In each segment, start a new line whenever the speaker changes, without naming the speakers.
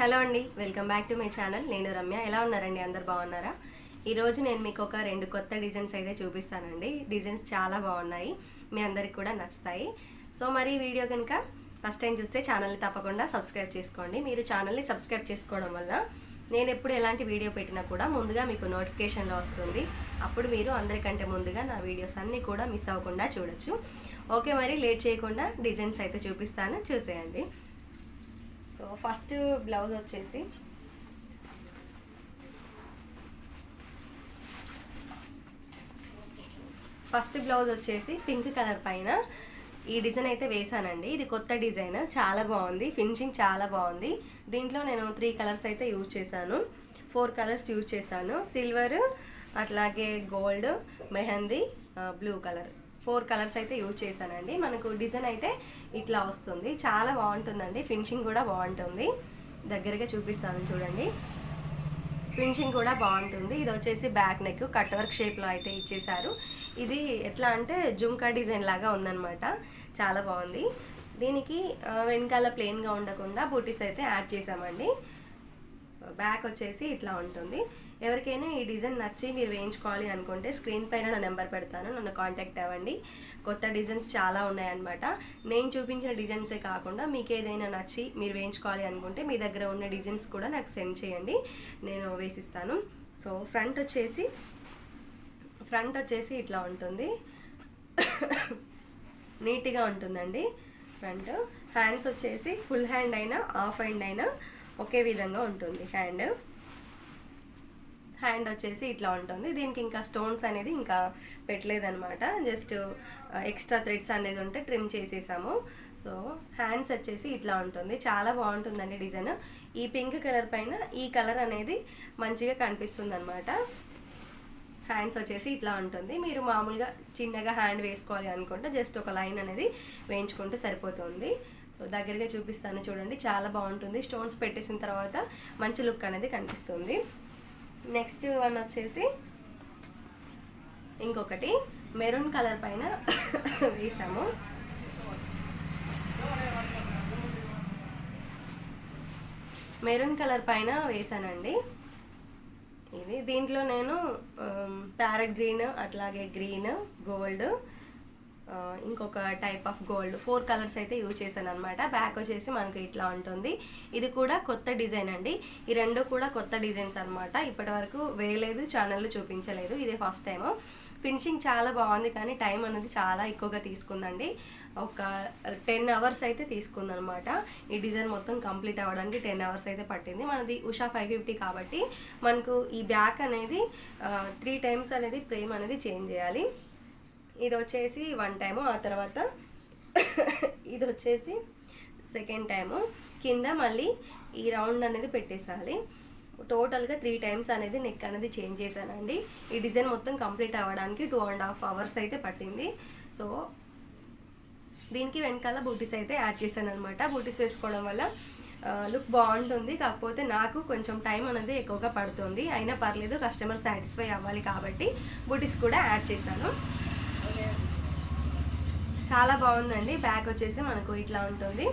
Hello అండి welcome back to my channel. నేను రమ్య. ఎలా ఉన్నారండి? అందరు బాగున్నారా? ఈరోజు నేను మీకు ఒక రెండు కొత్త డిజైన్స్ అయితే చూపిస్తానండి. డిజైన్స్ చాలా బాగున్నాయి. మీ అందరికి కూడా నచ్చుతాయి. సో మరి వీడియో కనుక ఫస్ట్ టైం చూస్తే ఛానల్ని తప్పకుండా సబ్స్క్రైబ్ చేసుకోండి. మీరు ఛానల్ని సబ్స్క్రైబ్ చేసుకోవడం వల్ల నేను ఎప్పుడు ఎలాంటి వీడియో పెట్టినా కూడా ముందుగా మీకు నోటిఫికేషన్లో వస్తుంది. అప్పుడు మీరు అందరికంటే ముందుగా నా వీడియోస్ అన్నీ కూడా మిస్ అవ్వకుండా చూడొచ్చు. ఓకే మరి లేట్ చేయకుండా డిజైన్స్ అయితే చూపిస్తాను. చూసేయండి. సో ఫస్ట్ బ్లౌజ్ వచ్చేసి ఫస్ట్ బ్లౌజ్ వచ్చేసి పింక్ కలర్ పైన. ఈ డిజైన్ అయితే వేసానండి ఇది కొత్త డిజైన్. చాలా బాగుంది. ఫినిషింగ్ చాలా బాగుంది. దీంట్లో నేను త్రీ కలర్స్ అయితే యూజ్ చేశాను. ఫోర్ కలర్స్ యూజ్ చేశాను. సిల్వర్ అట్లాగే gold mehndi blue colour. Four colours అయితే యూజ్ చేశానండి. మనకు డిజైన్ అయితే ఇట్లా వస్తుంది. చాలా బాగుంటుందండి. ఫినిషింగ్ కూడా బాగుంటుంది. దగ్గరగా చూపిస్తాను చూడండి. ఫినిషింగ్ కూడా బాగుంటుంది. ఇది వచ్చేసి బ్యాక్ నెక్ కట్ వర్క్ షేప్లో అయితే ఇచ్చేసారు ఇది ఎట్లా అంటే జుమ్కా డిజైన్ లాగా ఉందన్నమాట. చాలా బాగుంది. దీనికి వెనకాల ప్లెయిన్గా ఉండకుండా బూటీస్ అయితే యాడ్ చేసామండి బ్యాక్ వచ్చేసి ఇట్లా ఉంటుంది. ఎవరికైనా ఈ డిజైన్ నచ్చి మీరు వేయించుకోవాలి అనుకుంటే స్క్రీన్ పైన నా నెంబర్ పెడతాను నన్ను కాంటాక్ట్ అవ్వండి. కొత్త డిజైన్స్ చాలా ఉన్నాయన్నమాట. నేను చూపించిన డిజైన్సే కాకుండా మీకు ఏదైనా నచ్చి మీరు వేయించుకోవాలి అనుకుంటే మీ దగ్గర ఉన్న డిజైన్స్ కూడా నాకు సెండ్ చేయండి. నేను వేసిస్తాను. సో ఫ్రంట్ వచ్చేసి ఫ్రంట్ వచ్చేసి ఇట్లా ఉంటుంది. నీట్గా ఉంటుందండి ఫ్రంట్. హ్యాండ్స్ వచ్చేసి ఫుల్ హ్యాండ్ అయినా హాఫ్ హ్యాండ్ అయినా ఒకే విధంగా ఉంటుంది హ్యాండ్. హ్యాండ్ వచ్చేసి ఇట్లా ఉంటుంది. దీనికి ఇంకా స్టోన్స్ అనేది ఇంకా పెట్టలేదనమాట జస్ట్ ఎక్స్ట్రా థ్రెడ్స్ అనేది ఉంటే ట్రిమ్ చేసేసాము. సో హ్యాండ్స్ వచ్చేసి ఇట్లా ఉంటుంది. చాలా బాగుంటుందండి డిజైన్. ఈ పింక్ కలర్ పైన ఈ కలర్ అనేది మంచిగా కనిపిస్తుంది అనమాట హ్యాండ్స్ వచ్చేసి ఇట్లా ఉంటుంది. మీరు మామూలుగా చిన్నగా హ్యాండ్ వేసుకోవాలి అనుకుంటే జస్ట్ ఒక లైన్ అనేది వేయించుకుంటే సరిపోతుంది. సో దగ్గరగా చూపిస్తాను చూడండి. చాలా బాగుంటుంది. స్టోన్స్ పెట్టేసిన తర్వాత మంచి లుక్ అనేది కనిపిస్తుంది. నెక్స్ట్ వన్ వచ్చేసి ఇంకొకటి. మెరూన్ కలర్ పైన వేసాము. మెరూన్ కలర్ పైన వేసానండి. ఇది దీంట్లో నేను ప్యారెట్ గ్రీన్ అట్లాగే గ్రీన్ గోల్డ్ ఇంకొక type of gold four colours అయితే యూజ్ చేశాను అనమాట బ్యాక్ వచ్చేసి మనకి ఇట్లా ఉంటుంది. ఇది కూడా కొత్త డిజైన్ అండి. ఈ రెండు కూడా కొత్త డిజైన్స్ అనమాట ఇప్పటి వరకు వేయలేదు ఛానల్లో చూపించలేదు. ఇదే ఫస్ట్ టైం ఫినిషింగ్ చాలా బాగుంది కానీ టైం అనేది చాలా ఎక్కువగా తీసుకుందండి. ఒక టెన్ అవర్స్ అయితే తీసుకుందనమాట ఈ డిజైన్ మొత్తం కంప్లీట్ అవ్వడానికి టెన్ అవర్స్ అయితే పట్టింది. మనది ఉషా ఫైవ్ ఫిఫ్టీ కాబట్టి మనకు ఈ బ్యాక్ అనేది త్రీ టైమ్స్ అనేది ఫ్రేమ్ అనేది చేంజ్ చేయాలి. ఇది వచ్చేసి వన్ టైము ఆ తర్వాత ఇది వచ్చేసి సెకండ్ టైము. కింద మళ్ళీ ఈ రౌండ్ అనేది పెట్టేసాలి. టోటల్గా త్రీ టైమ్స్ అనేది నెక్ అనేది చేంజ్ చేశానండి. ఈ డిజైన్ మొత్తం కంప్లీట్ అవ్వడానికి టూ అండ్ హాఫ్ అవర్స్ అయితే పట్టింది. సో దీనికి వెనకాల బూటీస్ అయితే యాడ్ చేశాను అనమాట బూటీస్ వేసుకోవడం వల్ల లుక్ బాగుంటుంది. కాకపోతే నాకు కొంచెం టైం అనేది ఎక్కువగా పడుతుంది. అయినా పర్లేదు కస్టమర్ సాటిస్ఫై అవ్వాలి కాబట్టి బూటీస్ కూడా యాడ్ చేశాను. చాలా బాగుందండి. బ్యాక్ వచ్చేసి మనకు ఇట్లా ఉంటుంది.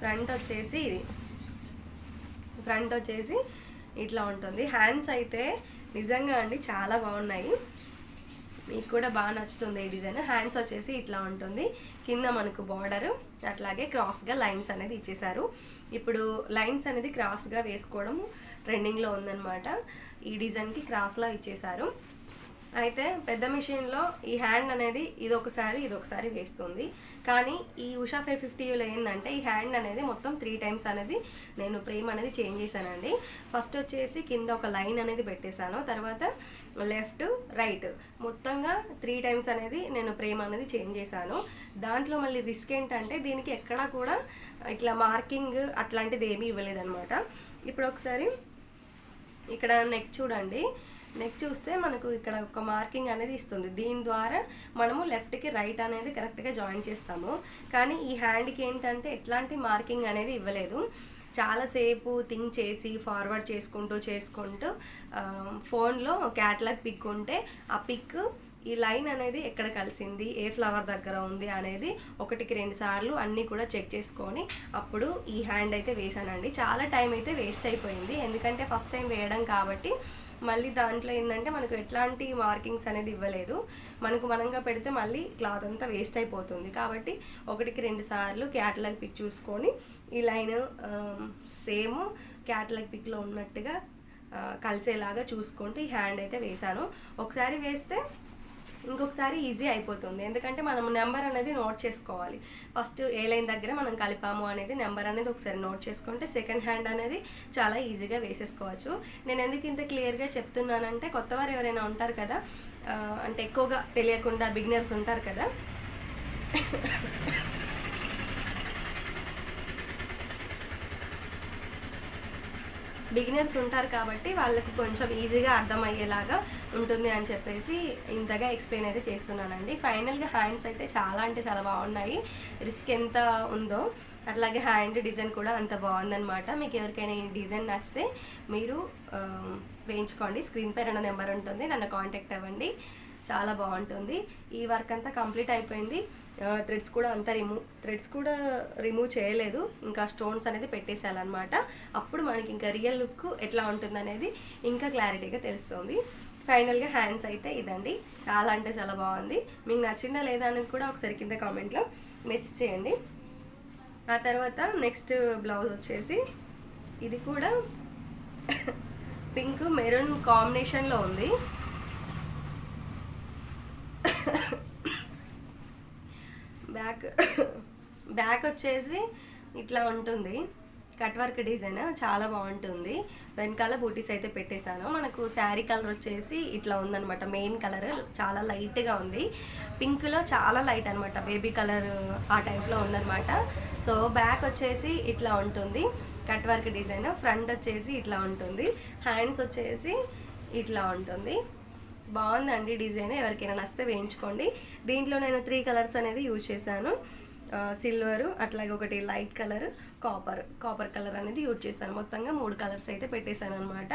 ఫ్రంట్ వచ్చేసి ఇది. ఫ్రంట్ వచ్చేసి ఇట్లా ఉంటుంది. హ్యాండ్స్ అయితే నిజంగా అండి చాలా బాగున్నాయి. మీకు కూడా బాగా నచ్చుతుంది ఈ డిజైన్. హ్యాండ్స్ వచ్చేసి ఇట్లా ఉంటుంది. కింద మనకు బార్డర్ అట్లాగే క్రాస్గా లైన్స్ అనేది ఇచ్చేసారు ఇప్పుడు లైన్స్ అనేది క్రాస్గా వేసుకోవడం ట్రెండింగ్లో ఉందన్నమాట. ఈ డిజైన్కి క్రాస్లో ఇచ్చేసారు అయితే పెద్ద మిషన్లో ఈ హ్యాండ్ అనేది ఇది ఒకసారి ఇది ఒకసారి వేస్తుంది. కానీ ఈ ఉషా ఫైవ్ ఫిఫ్టీలో ఏంటంటే ఈ హ్యాండ్ అనేది మొత్తం త్రీ టైమ్స్ అనేది నేను ఫ్రేమ్ అనేది చేంజ్ చేశానండి. ఫస్ట్ వచ్చేసి కింద ఒక లైన్ అనేది పెట్టేశాను. తర్వాత లెఫ్ట్ రైట్ మొత్తంగా త్రీ టైమ్స్ అనేది నేను ఫ్రేమ్ అనేది చేంజ్ చేశాను. దాంట్లో మళ్ళీ రిస్క్ ఏంటంటే దీనికి ఎక్కడా కూడా ఇట్లా మార్కింగ్ అట్లాంటిది ఏమీ ఇవ్వలేదన్నమాట. ఇప్పుడు ఒకసారి ఇక్కడ నెక్ చూడండి. నెక్ చూస్తే మనకు ఇక్కడ ఒక మార్కింగ్ అనేది ఇస్తుంది. దీని ద్వారా మనము లెఫ్ట్కి రైట్ అనేది కరెక్ట్గా జాయిన్ చేస్తాము. కానీ ఈ హ్యాండ్కి ఏంటంటే ఎట్లాంటి మార్కింగ్ అనేది ఇవ్వలేదు. చాలాసేపు థింక్ చేసి ఫార్వర్డ్ చేసుకుంటూ చేసుకుంటూ ఫోన్లో క్యాటలాగ్ పిక్ ఉంటే ఆ పిక్ ఈ లైన్ అనేది ఎక్కడ కలిసింది ఏ ఫ్లవర్ దగ్గర ఉంది అనేది ఒకటికి రెండు సార్లు అన్నీ కూడా చెక్ చేసుకొని అప్పుడు ఈ హ్యాండ్ అయితే వేసానండి. చాలా టైం అయితే వేస్ట్ అయిపోయింది. ఎందుకంటే ఫస్ట్ టైం వేయడం కాబట్టి మళ్ళీ దాంట్లో ఏంటంటే మనకు ఎట్లాంటి మార్కింగ్స్ అనేది ఇవ్వలేదు. మనకు మనంగా పెడితే మళ్ళీ క్లాత్ అంతా వేస్ట్ అయిపోతుంది. కాబట్టి ఒకటికి రెండు సార్లు క్యాటలాగ్ పిక్ చూసుకొని ఈ లైన్ సేమ్ క్యాటలాగ్ పిక్లో ఉన్నట్టుగా కలిసేలాగా చూసుకుంటూ ఈ హ్యాండ్ అయితే వేశాను. ఒకసారి వేస్తే ఇంకొకసారి ఈజీ అయిపోతుంది. ఎందుకంటే మనం నెంబర్ అనేది నోట్ చేసుకోవాలి. ఫస్ట్ ఏ లైన్ దగ్గర మనం కలిపాము అనేది నెంబర్ అనేది ఒకసారి నోట్ చేసుకుంటే సెకండ్ హ్యాండ్ అనేది చాలా ఈజీగా వేసేసుకోవచ్చు. నేను ఎందుకు ఇంత క్లియర్గా చెప్తున్నానంటే కొత్త వారు ఎవరైనా ఉంటారు కదా అంటే ఎక్కువగా తెలియకుండా బిగినర్స్ ఉంటారు కదా బిగినర్స్ ఉంటారు కాబట్టి వాళ్ళకి కొంచెం ఈజీగా అర్థమయ్యేలాగా ఉంటుంది అని చెప్పేసి ఇంతగా ఎక్స్ప్లెయిన్ అయితే చేస్తున్నానండి. ఫైనల్గా హ్యాండ్స్ అయితే చాలా అంటే చాలా బాగున్నాయి. రిస్క్ ఎంత ఉందో అట్లాగే హ్యాండ్ డిజైన్ కూడా అంత బాగుందనమాట మీకు ఎవరికైనా ఈ డిజైన్ నచ్చితే మీరు వేయించుకోండి. స్క్రీన్ పై రెండు నెంబర్ ఉంటుంది. నన్ను కాంటాక్ట్ అవ్వండి. చాలా బాగుంటుంది. ఈ వర్క్ అంతా కంప్లీట్ అయిపోయింది. థ్రెడ్స్ కూడా అంతా రిమూవ్ థ్రెడ్స్ కూడా రిమూవ్ చేయలేదు. ఇంకా స్టోన్స్ అనేది పెట్టేసేయాలన్నమాట అప్పుడు మనకి ఇంకా రియల్ లుక్ ఎట్లా ఉంటుంది అనేది ఇంకా క్లారిటీగా తెలుస్తుంది. ఫైనల్గా హ్యాండ్స్ అయితే ఇదండి. చాలా అంటే చాలా బాగుంది. మీకు నచ్చిందా లేదా అనేది కూడా ఒకసారి కింద కామెంట్లో మెచ్ చేయండి. ఆ తర్వాత నెక్స్ట్ బ్లౌజ్ వచ్చేసి ఇది కూడా పింక్ మెరూన్ కాంబినేషన్లో ఉంది బ్యాక్ బ్యాక్ వచ్చేసి ఇట్లా ఉంటుంది. కట్ వర్క్ డిజైన్ చాలా బాగుంటుంది. వెనకాల బూటీస్ అయితే పెట్టేశాను. మనకు శారీ కలర్ వచ్చేసి ఇట్లా ఉందన్నమాట. మెయిన్ కలర్ చాలా లైట్గా ఉంది. పింక్లో చాలా లైట్ అనమాట బేబీ కలర్ ఆ టైప్లో ఉందనమాట సో బ్యాక్ వచ్చేసి ఇట్లా ఉంటుంది. కట్ వర్క్ డిజైన్ ఫ్రంట్ వచ్చేసి ఇట్లా ఉంటుంది. హ్యాండ్స్ వచ్చేసి ఇట్లా ఉంటుంది. బాగుందండి డిజైన్. ఎవరికైనా నచ్చితే వేయించుకోండి. దీంట్లో నేను త్రీ కలర్స్ అనేది యూజ్ చేశాను. సిల్వరు అట్లాగే ఒకటి light colour copper. Copper colour అనేది యూజ్ చేశాను. మొత్తంగా మూడు కలర్స్ అయితే పెట్టేశాను అనమాట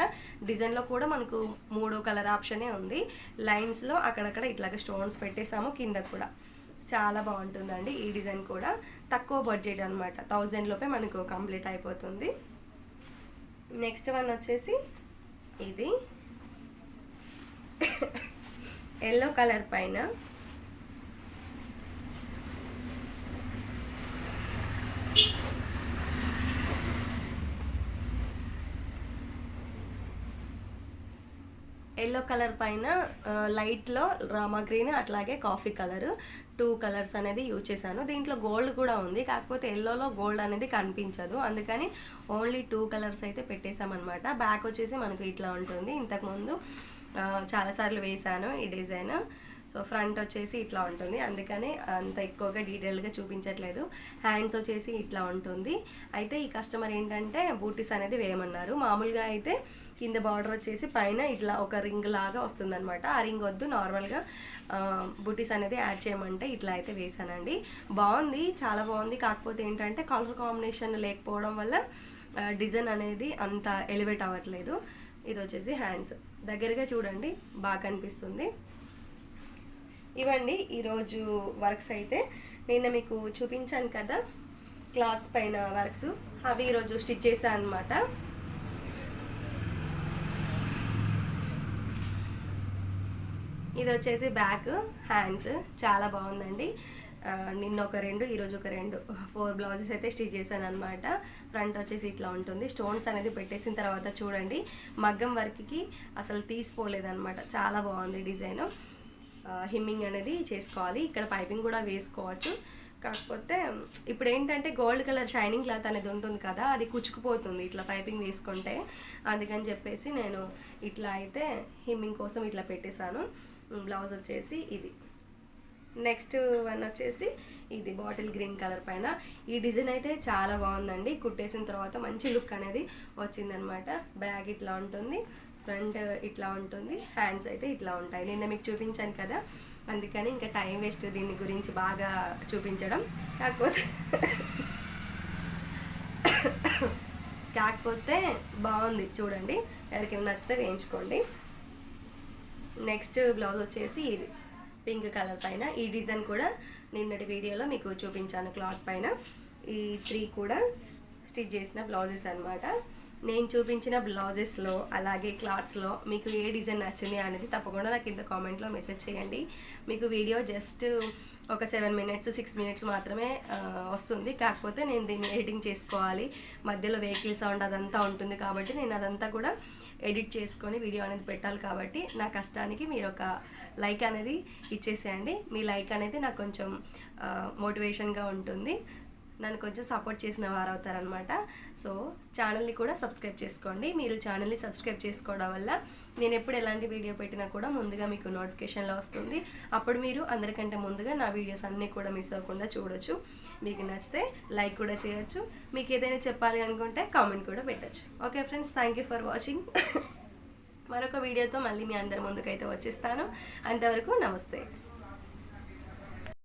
డిజైన్లో కూడా మనకు మూడు కలర్ ఆప్షనే ఉంది. లైన్స్లో అక్కడక్కడ ఇట్లాగ స్టోన్స్ పెట్టేశాము కింద కూడా. చాలా బాగుంటుందండి ఈ డిజైన్ కూడా. తక్కువ బడ్జెట్ అనమాట థౌజండ్ లోపే మనకు కంప్లీట్ అయిపోతుంది. నెక్స్ట్ వన్ వచ్చేసి ఇది. ఎల్లో కలర్ పైన ఎల్లో కలర్ పైన లైట్లో రామా గ్రీన్ అట్లాగే కాఫీ కలర్ టూ కలర్స్ అనేది యూజ్ చేశాను. దీంట్లో గోల్డ్ కూడా ఉంది. కాకపోతే ఎల్లోలో గోల్డ్ అనేది కనిపించదు. అందుకని ఓన్లీ టూ కలర్స్ అయితే పెట్టేశామన్నమాట. బ్యాక్ వచ్చేసి మనకు ఇట్లా ఉంటుంది. ఇంతకుముందు చాలాసార్లు వేశాను ఈ డిజైన్. సో ఫ్రంట్ వచ్చేసి ఇట్లా ఉంటుంది. అందుకని అంత ఎక్కువగా డీటెయిల్గా చూపించట్లేదు. హ్యాండ్స్ వచ్చేసి ఇట్లా ఉంటుంది. అయితే ఈ కస్టమర్ ఏంటంటే బూటీస్ అనేది వేయమన్నారు. మామూలుగా అయితే కింద బార్డర్ వచ్చేసి పైన ఇట్లా ఒక రింగ్ లాగా వస్తుందన్నమాట. ఆ రింగ్ వద్దు నార్మల్గా బూటీస్ అనేది యాడ్ చేయమంటే ఇట్లా అయితే వేసానండి బాగుంది చాలా బాగుంది. కాకపోతే ఏంటంటే కలర్ కాంబినేషన్ లేకపోవడం వల్ల డిజైన్ అనేది అంత ఎలివేట్ అవ్వట్లేదు. ఇది వచ్చేసి హ్యాండ్స్. దగ్గరగా చూడండి బాగా కనిపిస్తుంది. ఇవండి ఈరోజు వర్క్స్ అయితే. నిన్న మీకు చూపించాను కదా క్లాత్స్ పైన వర్క్స్. అవి ఈరోజు స్టిచ్ చేశాను అనమాట ఇది వచ్చేసి బ్యాక్ హ్యాండ్స్. చాలా బాగుందండి. నిన్న ఒక రెండు ఈరోజు ఒక రెండు. ఫోర్ బ్లౌజెస్ అయితే స్టిచ్ చేశాను అనమాట ఫ్రంట్ వచ్చేసి ఇట్లా ఉంటుంది. స్టోన్స్ అనేది పెట్టేసిన తర్వాత చూడండి. మగ్గం వర్క్కి అసలు తీసిపోలేదన్నమాట. చాలా బాగుంది డిజైన్. హిమ్మింగ్ అనేది చేసుకోవాలి. ఇక్కడ పైపింగ్ కూడా వేసుకోవచ్చు. కాకపోతే ఇప్పుడు ఏంటంటే గోల్డ్ కలర్ షైనింగ్ క్లాత్ అనేది ఉంటుంది కదా అది కుచ్చుకుపోతుంది ఇట్లా పైపింగ్ వేసుకుంటే. అందుకని చెప్పేసి నేను ఇట్లా అయితే హిమ్మింగ్ కోసం ఇట్లా పెట్టేశాను. బ్లౌజ్ వచ్చేసి ఇది. నెక్స్ట్ వన్ వచ్చేసి ఇది బాటిల్ గ్రీన్ కలర్ పైన. ఈ డిజైన్ అయితే చాలా బాగుందండి. కుట్టేసిన తర్వాత మంచి లుక్ అనేది వచ్చిందనమాట. బ్యాగ్ ఇట్లా ఉంటుంది ఫ్రంట్ ఇట్లా ఉంటుంది హ్యాండ్స్ అయితే ఇట్లా ఉంటాయి. నిన్న మీకు చూపించాను కదా అందుకని ఇంకా టైం వేస్ట్ దీని గురించి బాగా చూపించడం. కాకపోతే కాకపోతే బాగుంది చూడండి. ఎవరికైనా నచ్చితే వేయించుకోండి. నెక్స్ట్ బ్లౌజ్ వచ్చేసి ఇది. పింక్ కలర్ పైన. ఈ డిజైన్ కూడా నిన్నటి వీడియోలో మీకు చూపించాను క్లాత్ పైన. ఈ త్రీ కూడా స్టిచ్ చేసిన బ్లౌజెస్ అనమాట నేను చూపించిన బ్లౌజెస్లో అలాగే క్లాత్స్లో మీకు ఏ డిజైన్ నచ్చింది అనేది తప్పకుండా నాకు ఇంత కామెంట్లో మెసేజ్ చేయండి. మీకు వీడియో జస్ట్ ఒక సెవెన్ మినిట్స్ సిక్స్ మినిట్స్ మాత్రమే వస్తుంది. కాకపోతే నేను దీన్ని ఎడిటింగ్ చేసుకోవాలి. మధ్యలో వెహికల్ సౌండ్ అదంతా ఉంటుంది కాబట్టి నేను అదంతా కూడా ఎడిట్ చేసుకొని వీడియో అనేది పెట్టాలి కాబట్టి నా కష్టానికి మీరు ఒక లైక్ అనేది ఇచ్చేసేయండి. మీ లైక్ అనేది నాకు కొంచెం మోటివేషన్గా ఉంటుంది. నన్ను కొంచెం సపోర్ట్ చేసిన వారు అవుతారనమాట సో ఛానల్ని కూడా సబ్స్క్రైబ్ చేసుకోండి. మీరు ఛానల్ని సబ్స్క్రైబ్ చేసుకోవడం వల్ల నేను ఎప్పుడు ఎలాంటి వీడియో పెట్టినా కూడా ముందుగా మీకు నోటిఫికేషన్లో వస్తుంది. అప్పుడు మీరు అందరికంటే ముందుగా నా వీడియోస్ అన్నీ కూడా మిస్ అవ్వకుండా చూడొచ్చు. మీకు నచ్చితే లైక్ కూడా చేయొచ్చు. మీకు ఏదైనా చెప్పాలి అనుకుంటే కామెంట్ కూడా పెట్టచ్చు. Okay friends thank you for watching. మరొక వీడియోతో మళ్ళీ మీ అందరి ముందుకైతే వచ్చేస్తాను. అంతవరకు నమస్తే.